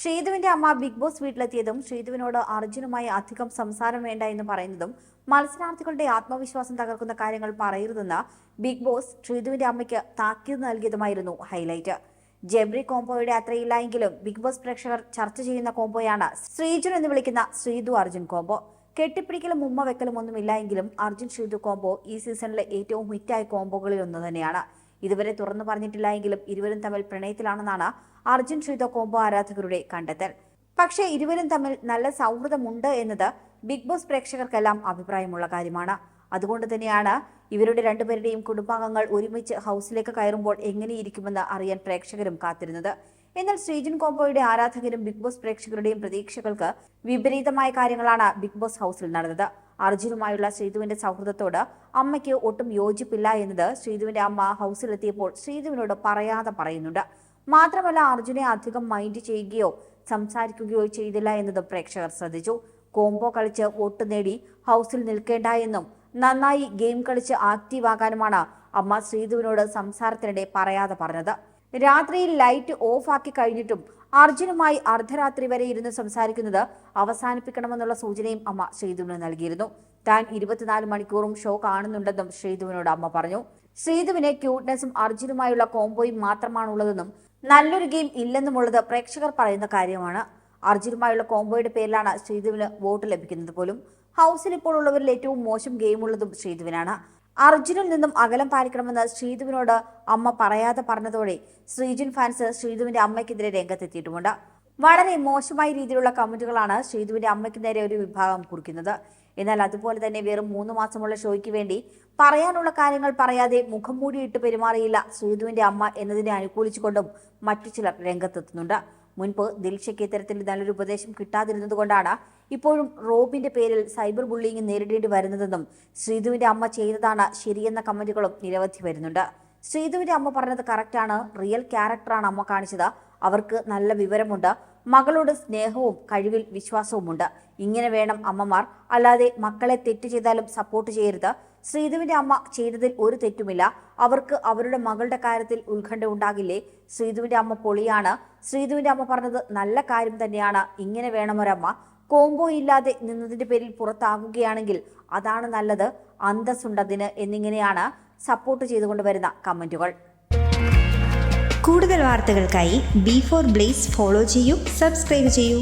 ശ്രീധുവിന്റെ അമ്മ big boss വീട്ടിലെത്തിയതും ശ്രീധുവിനോട് അർജുനുമായി അധികം സംസാരം വേണ്ട എന്ന് പറയുന്നതും മത്സരാർത്ഥികളുടെ ആത്മവിശ്വാസം തകർക്കുന്ന കാര്യങ്ങൾ പറയരുതെന്ന് ബിഗ് ബോസ് ശ്രീധുവിന്റെ അമ്മയ്ക്ക് താക്കീത് നൽകിയതുമായിരുന്നു ഹൈലൈറ്റ്. ജെബ്രി കോംബോയുടെ അത്രയില്ല എങ്കിലും ബിഗ് ബോസ് പ്രേക്ഷകർ ചർച്ച ചെയ്യുന്ന കോംബോയാണ് ശ്രീജുൻ എന്ന് വിളിക്കുന്ന ശ്രീധു അർജുൻ കോംബോ. കെട്ടിപ്പിടിക്കലും ഉമ്മ വെക്കലും ഒന്നുമില്ല എങ്കിലും അർജുൻ ശ്രീധു കോംബോ ഈ സീസണിലെ ഏറ്റവും ഹിറ്റായ കോംബോകളിൽ ഒന്ന് തന്നെയാണ്. ഇതുവരെ തുറന്നു പറഞ്ഞിട്ടില്ല എങ്കിലും ഇരുവരും തമ്മിൽ പ്രണയത്തിലാണെന്നാണ് അർജുൻ ശ്രീത കോംബോ ആരാധകരുടെ കണ്ടെത്തൽ. പക്ഷേ ഇരുവരും തമ്മിൽ നല്ല സൗഹൃദമുണ്ട് എന്നത് ബിഗ് ബോസ് പ്രേക്ഷകർക്കെല്ലാം അഭിപ്രായമുള്ള കാര്യമാണ്. അതുകൊണ്ട് തന്നെയാണ് ഇവരുടെ രണ്ടുപേരുടെയും കുടുംബാംഗങ്ങൾ ഒരുമിച്ച് ഹൗസിലേക്ക് കയറുമ്പോൾ എങ്ങനെയിരിക്കുമെന്ന് അറിയാൻ പ്രേക്ഷകരും കാത്തിരുന്നത്. എന്നാൽ ശ്രീജൻ കോംബോയുടെ ആരാധകരും ബിഗ് ബോസ് പ്രേക്ഷകരുടെയും പ്രതീക്ഷകൾക്ക് വിപരീതമായ കാര്യങ്ങളാണ് ബിഗ് ബോസ് ഹൗസിൽ നടന്നത്. അർജുനുമായുള്ള ശ്രീധുവിന്റെ സൗഹൃദത്തോട് അമ്മയ്ക്ക് ഒട്ടും യോജിപ്പില്ല എന്നത് ശ്രീധുവിന്റെ അമ്മ ഹൗസിലെത്തിയപ്പോൾ ശ്രീധുവിനോട് പറയാതെ പറയുന്നുണ്ട്. മാത്രമല്ല അർജുനെ അധികം മൈൻഡ് ചെയ്യുകയോ സംസാരിക്കുകയോ ചെയ്തില്ല എന്നതും പ്രേക്ഷകർ ശ്രദ്ധിച്ചു. കോംബോ കളിച്ച് വോട്ട് നേടി ഹൗസിൽ നിൽക്കേണ്ട എന്നും നന്നായി ഗെയിം കളിച്ച് ആക്റ്റീവ് ആകാനുമാണ് അമ്മ ശ്രീധുവിനോട് സംസാരത്തിനിടെ പറയാതെ പറഞ്ഞത്. രാത്രിയിൽ ലൈറ്റ് ഓഫ് ആക്കി കഴിഞ്ഞിട്ടും അർജുനുമായി അർദ്ധരാത്രി വരെ ഇരുന്ന് സംസാരിക്കുന്നത് അവസാനിപ്പിക്കണമെന്നുള്ള സൂചനയും അമ്മ ശ്രീധുവിന് നൽകിയിരുന്നു. താൻ ഇരുപത്തിനാല് മണിക്കൂറും ഷോ കാണുന്നുണ്ടെന്നും ശ്രീധുവിനോട് അമ്മ പറഞ്ഞു. ശ്രീധുവിന് ക്യൂട്ട്നെസ്സും അർജുനുമായുള്ള കോംബോയും മാത്രമാണുള്ളതെന്നും നല്ലൊരു ഗെയിം ഇല്ലെന്നുമുള്ളത് പ്രേക്ഷകർ പറയുന്ന കാര്യമാണ്. അർജുനുമായുള്ള കോംബോയുടെ പേരിലാണ് ശ്രീധുവിന് വോട്ട് ലഭിക്കുന്നത് പോലും. ഹൗസിൽ ഇപ്പോൾ ഉള്ളവരിൽ ഏറ്റവും മോശം ഗെയിം ഉള്ളതും ശ്രീധുവിനാണ്. അർജുനിൽ നിന്നും അകലം പാലിക്കണമെന്ന് ശ്രീധുവിനോട് അമ്മ പറയാതെ പറഞ്ഞതോടെ ശ്രീജുൻ ഫാൻസ് ശ്രീധുവിന്റെ അമ്മയ്ക്കെതിരെ രംഗത്തെത്തിയിട്ടുമുണ്ട്. വളരെ മോശമായ രീതിയിലുള്ള കമന്റുകളാണ് ശ്രീധുവിന്റെ അമ്മയ്ക്ക് നേരെ ഒരു വിഭാഗം കുറിക്കുന്നത്. എന്നാൽ അതുപോലെ തന്നെ വെറും മൂന്ന് മാസമുള്ള ഷോയ്ക്ക് വേണ്ടി പറയാനുള്ള കാര്യങ്ങൾ പറയാതെ മുഖം മൂടിയിട്ട് പെരുമാറിയില്ല ശ്രീധുവിന്റെ അമ്മ എന്നതിനെ അനുകൂലിച്ചുകൊണ്ടും മറ്റു ചിലർ രംഗത്തെത്തുന്നുണ്ട്. മുൻപ് ദിൽഷയ്ക്ക് ഇത്തരത്തിൽ നല്ലൊരു ഉപദേശം കിട്ടാതിരുന്നതുകൊണ്ടാണ് ഇപ്പോഴും റോബിന്റെ പേരിൽ സൈബർ ബുള്ളിങ് നേരിടേണ്ടി വരുന്നതെന്നും ശ്രീധുവിന്റെ അമ്മ ചെയ്തതാണ് ശരിയെന്ന കമന്റുകളും നിരവധി വരുന്നുണ്ട്. ശ്രീധുവിന്റെ അമ്മ പറഞ്ഞത് കറക്റ്റാണ്. റിയൽ ക്യാരക്ടറാണ് അമ്മ കാണിച്ചത്. അവർക്ക് നല്ല വിവരമുണ്ട്. മകളോട് സ്നേഹവും കഴിവിൽ വിശ്വാസവുമുണ്ട്. ഇങ്ങനെ വേണം അമ്മമാർ. അല്ലാതെ മക്കളെ തെറ്റ് ചെയ്താലും സപ്പോർട്ട് ചെയ്യരുത്. ശ്രീധുവിന്റെ അമ്മ ചെയ്തതിൽ ഒരു തെറ്റുമില്ല. അവർക്ക് അവരുടെ മകളുടെ കാര്യത്തിൽ ഉത്കണ്ഠ ഉണ്ടാകില്ലേ? ശ്രീധുവിന്റെ അമ്മ പൊളിയാണ്. ശ്രീധുവിന്റെ അമ്മ പറഞ്ഞത് നല്ല കാര്യം തന്നെയാണ്. ഇങ്ങനെ വേണമൊരമ്മ. കോംബോ ഇല്ലാതെ നിന്നതിന്റെ പേരിൽ പുറത്താകുകയാണെങ്കിൽ അതാണ് നല്ലത്. അന്തസ്സുണ്ടതിന് എന്നിങ്ങനെയാണ് സപ്പോർട്ട് ചെയ്തുകൊണ്ട് വരുന്ന കമന്റുകൾ. കൂടുതൽ വാർത്തകൾക്കായി ബി ഫോർ ബ്ലേസ് ഫോളോ ചെയ്യൂ സബ്സ്ക്രൈബ് ചെയ്യൂ.